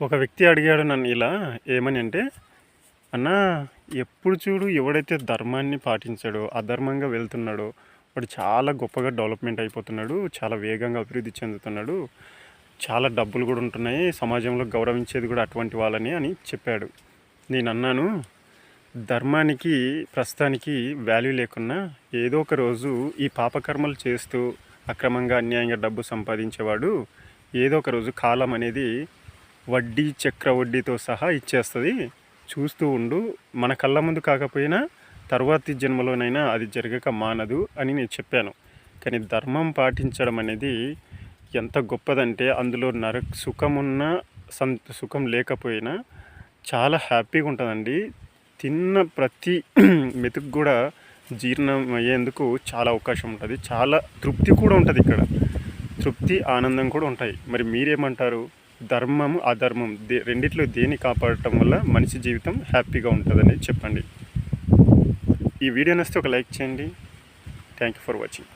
ఒక వ్యక్తి అడిగాడు నన్ను ఇలా ఏమని? అంటే అన్న ఎప్పుడు చూడు ఎవడైతే ధర్మాన్ని పాటించాడో అధర్మంగా వెళ్తున్నాడో వాడు చాలా గొప్పగా డెవలప్మెంట్ అయిపోతున్నాడు చాలా వేగంగా అభివృద్ధి చెందుతున్నాడు చాలా డబ్బులు కూడా ఉంటున్నాయి సమాజంలో గౌరవించేది కూడా అటువంటి వాళ్ళని అని చెప్పాడు. నేను అన్నాను ధర్మానికి ప్రస్తుతానికి వాల్యూ లేకున్నా ఏదో ఒక రోజు ఈ పాపకర్మలు చేస్తూ అక్రమంగా అన్యాయంగా డబ్బు సంపాదించేవాడు ఏదో ఒక రోజు కాలం అనేది వడ్డీ చక్ర వడ్డీతో సహా ఇచ్చేస్తుంది. చూస్తూ ఉండు. మన కళ్ళ ముందు కాకపోయినా తర్వాతి జన్మలోనైనా అది జరగక మానదు అని నేను చెప్పాను. కానీ ధర్మం పాటించడం అనేది ఎంత గొప్పదంటే అందులో నర సుఖమున్న సం సుఖం లేకపోయినా చాలా హ్యాపీగా ఉంటుందండి తిన్న ప్రతి మెతుకు కూడా జీర్ణం అయ్యేందుకు చాలా అవకాశం ఉంటుంది చాలా తృప్తి కూడా ఉంటుంది ఇక్కడ. తృప్తి ఆనందం కూడా ఉంటాయి. మరి మీరేమంటారు? ధర్మము అధర్మం దే రెండిట్లో దేన్ని కాపాడటం వల్ల మనిషి జీవితం హ్యాపీగా ఉంటుందని చెప్పండి. ఈ వీడియో నచ్చితే ఒక లైక్ చేయండి. Thank you for watching